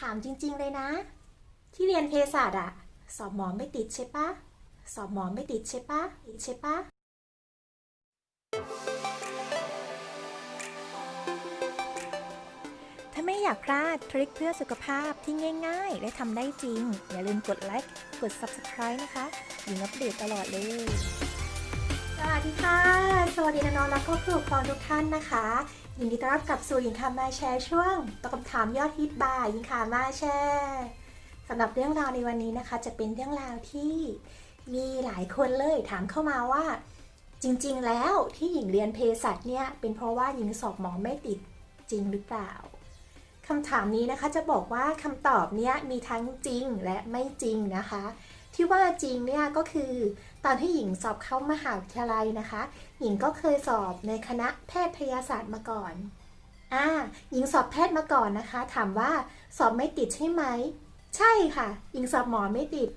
ถามจริง ๆ เลยนะ ที่เรียนเภสัชอะสอบหมอไม่ติดใช่ปะสอบหมอไม่ติดใช่ปะติดใช่ปะถ้าไม่อยากพลาดทริคเพื่อสุขภาพที่ง่าย ๆ และทำได้จริง อย่าลืมกดไลค์กด Subscribe นะคะหญิงอัปเดตตลอดเลยสวัสดีค่ะ สวัสดีน้องๆและก็ผู้ปกครองทุกท่านนะคะ ยินดีต้อนรับกลับสู่หญิงคามาแชร์ช่วงตอบคำถามยอดฮิตบายหญิงคามาแชร์สำหรับเรื่องราวในวันนี้นะคะ จะเป็นเรื่องราวที่มีหลายคนเลยถามเข้ามาว่า จริงๆ แล้วที่หญิงเรียนเภสัชเนี่ยเป็นเพราะว่าหญิงสอบหมอไม่ติดจริงหรือเปล่าคำถามนี้นะคะจะบอกว่าคำตอบเนี่ยมีทั้งจริงและไม่จริงนะคะ ที่ว่าจริงเนี่ยก็คือตอนที่หญิงสอบเข้ามหาวิทยาลัยนะคะ หญิงก็เคยสอบในคณะแพทยศาสตร์มาก่อนอ่าหญิงสอบแพทย์มาก่อนนะคะ ถามว่าสอบไม่ติดใช่ไหม ใช่ค่ะ หญิงสอบหมอไม่ติด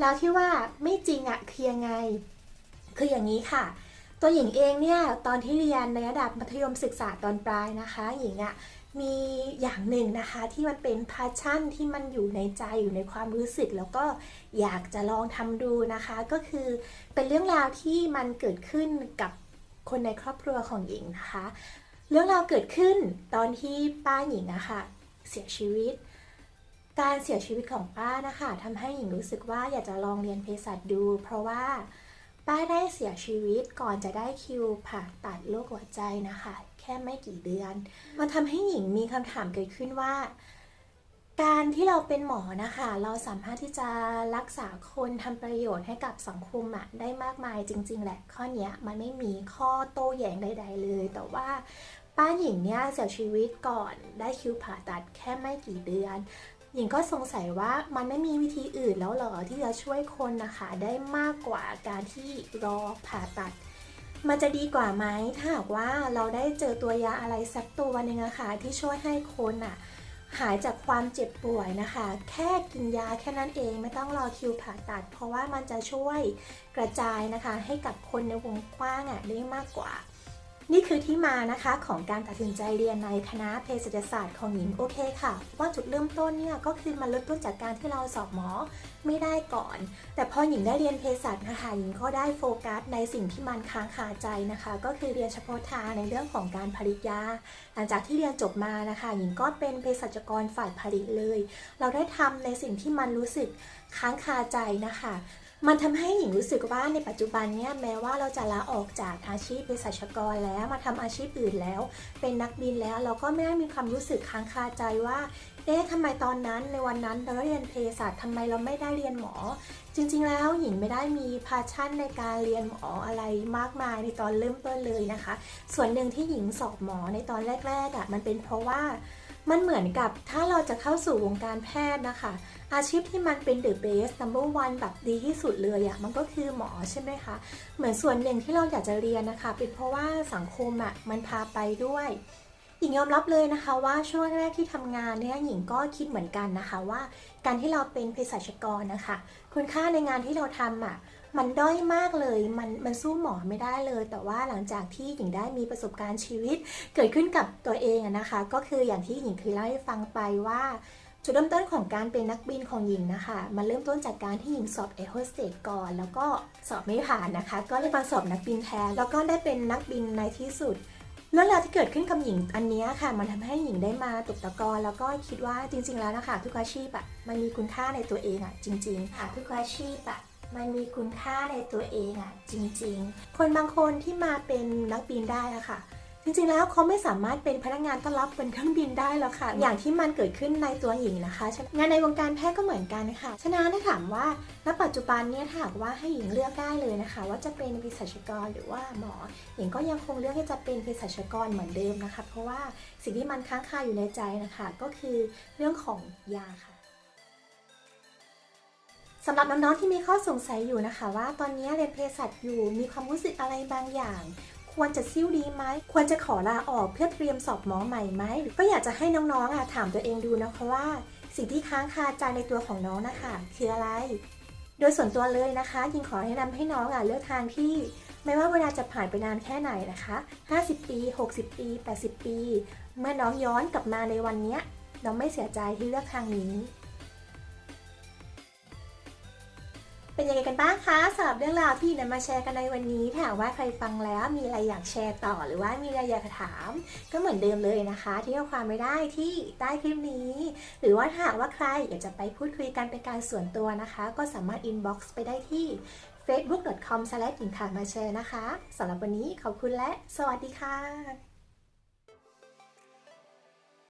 แล้วที่ว่าไม่จริงอะคือยังไง คืออย่างนี้ค่ะ ตัวหญิงเองเนี่ยตอนที่เรียนในระดับมัธยมศึกษาตอนปลายนะคะ หญิงอะ มีอย่างหนึ่งนะคะที่มันเป็นพาชั่นที่มันอยู่ในใจอยู่ในความรู้สึก แล้วก็อยากจะลองทำดูนะคะ ก็คือเป็นเรื่องราวที่มันเกิดขึ้นกับคนในครอบครัวของหญิงนะคะ เรื่องราวเกิดขึ้นตอนที่ป้าหญิงอะค่ะเสียชีวิต การเสียชีวิตของป้านะคะทำให้หญิงรู้สึกว่าอยากจะลองเรียนเภสัชดู เพราะว่า ป้าได้เสียชีวิตก่อนจะได้คิวผ่าตัดโรคหัวใจนะคะ แค่ไม่กี่เดือน มันทำให้หญิงมีคำถามเกิดขึ้นว่า การที่เราเป็นหมอนะคะ เราสามารถที่จะรักษาคนทำประโยชน์ให้กับสังคมอะได้มากมายจริง ๆ แหละ ข้อเนี้ยมันไม่มีข้อโต้แย้งใด ๆ เลย แต่ว่าป้าหญิงเนี่ยเสียชีวิตก่อนได้คิวผ่าตัดแค่ไม่กี่เดือน หญิงก็สงสัยว่ามันไม่มีวิธีอื่นแล้วหรอที่จะช่วยคนนะคะได้มากกว่าการที่รอผ่าตัด มันจะดีกว่าไหมถ้าหากว่าเราได้เจอตัวยาอะไรสักตัวหนึ่งอะค่ะที่ช่วยให้คนอะหายจากความเจ็บป่วยนะคะ แค่กินยาแค่นั้นเองไม่ต้องรอคิวผ่าตัด เพราะว่ามันจะช่วยกระจายนะคะ ให้กับคนในวงกว้างอะได้มากกว่า นี่คือที่มานะคะของการตัดสินใจเรียนในคณะเภสัชศาสตร์ของหญิงโอเคค่ะ ว่าจุดเริ่มต้นเนี่ยก็คือมันเริ่มต้นจากการที่เราสอบหมอไม่ได้ก่อน แต่พอหญิงได้เรียนเภสัชนะคะหญิงก็ได้โฟกัสในสิ่งที่มันค้างคาใจนะคะ ก็คือเรียนเฉพาะทางในเรื่องของการผลิตยา หลังจากที่เรียนจบมานะคะ หญิงก็เป็นเภสัชกรฝ่ายผลิตเลย เราได้ทำในสิ่งที่มันรู้สึกค้างคาใจนะคะ มันทำให้หญิงรู้สึกว่าในปัจจุบันเนี่ยแม้ว่าเราจะลาออกจากอาชีพเภสัชกรแล้วมาทำอาชีพอื่นแล้ว เป็นนักบินแล้วเราก็ไม่ได้มีความรู้สึกค้างคาใจว่าเอ๊ะทำไมตอนนั้นในวันนั้นเราเรียนเภสัชทำไมเราไม่ได้เรียนหมอ จริงๆแล้วหญิงไม่ได้มีพาชั่นในการเรียนหมออะไรมากมายในตอนเริ่มต้นเลยนะคะ ส่วนหนึ่งที่หญิงสอบหมอในตอนแรกๆอะมันเป็นเพราะว่า มันเหมือนกับถ้าเราจะเข้าสู่วงการแพทย์นะคะ อาชีพที่มันเป็น the best number one แบบดีที่สุดเลยอะมันก็คือหมอใช่ไหมคะ เหมือนส่วนหนึ่งที่เราอยากจะเรียนนะคะ เป็นเพราะว่าสังคมอะมันพาไปด้วยหญิงยอมรับเลยนะคะว่าช่วงแรกที่ทำงานเนี่ยหญิงก็คิดเหมือนกันนะคะว่า การที่เราเป็นเภสัชกรนะคะ คุณค่าในงานที่เราทำอะ มันด้อยมากเลย มันมันสู้หมอไม่ได้เลย แต่ว่าหลังจากที่หญิงได้มีประสบการณ์ชีวิต เกิดขึ้นกับตัวเองนะคะ ก็คืออย่างที่หญิงเคยเล่าให้ฟังไปว่าจุดเริ่มต้นของการเป็นนักบินของหญิงนะคะ มันเริ่มต้นจากการที่หญิงสอบแอร์โฮสเตสก่อน แล้วก็สอบไม่ผ่านนะคะ ก็เลยมาสอบนักบินแทน แล้วก็ได้เป็นนักบินในที่สุดเรื่องราวที่เกิดขึ้นกับหญิงอันนี้ค่ะ มันทำให้หญิงได้มาตกตะกอนแล้วก็คิดว่าจริง ๆ แล้วนะคะ ทุกอาชีพอะมันมีคุณค่าในตัวเองอะจริงๆค่ะทุกอาชีพอะ มันมีคุณค่าในตัวเองอะจริง ๆ คนบางคนที่มาเป็นนักบินได้อะค่ะจริงๆ แล้วเขาไม่สามารถเป็นพนักงานต้อนรับบนเครื่องบินได้แล้วค่ะ อย่างที่มันเกิดขึ้นในตัวหญิงนะคะงานในวงการแพทย์ก็เหมือนกันค่ะฉะนั้นถ้าถามว่าณปัจจุบันเนี่ยถ้าหากว่าให้หญิงเลือกได้เลยนะคะ ว่าจะเป็นเภสัชกรหรือว่าหมอ หญิงก็ยังคงเลือกที่จะเป็นเภสัชกรเหมือนเดิมนะคะ เพราะว่าสิ่งที่มันค้างคาอยู่ในใจนะคะ ก็คือเรื่องของยาค่ะ สำหรับน้องๆที่มีข้อสงสัยอยู่นะคะ ว่าตอนนี้เรียนเภสัชอยู่มีความรู้สึกอะไรบางอย่าง ควรจะซิ่วดีไหมควรจะขอลาออกเพื่อเตรียมสอบหมอใหม่ไหมก็อยากจะให้น้องๆอะถามตัวเองดูนะคะว่า สิ่งที่ค้างคาใจในตัวของน้องนะคะคืออะไร โดยส่วนตัวเลยนะคะยิงขอแนะนำให้น้องอะเลือกทางที่ไม่ว่าเวลาจะผ่านไปนานแค่ไหนนะคะ 50 ปี 60 ปี 80 ปี เมื่อน้องย้อนกลับมาในวันนี้ น้องไม่เสียใจที่เลือกทางนี้ เป็นยังไงกันบ้างคะสำหรับเรื่องราวที่นำมาแชร์กันในวันนี้ถ้าหากว่าใครฟังแล้วมีอะไรอยากแชร์ต่อหรือว่ามีอะไรอยากถาม ก็เหมือนเดิมเลยนะคะ ที่เอาความไม่ได้ที่ใต้คลิปนี้ หรือว่าหากว่าใครอยากจะไปพูดคุยกันเป็นการส่วนตัวนะคะ ก็สามารถ inbox ไปได้ที่ facebook.com/ หญิงขามาแชร์นะคะสำหรับวันนี้ขอบคุณและ สวัสดีค่ะ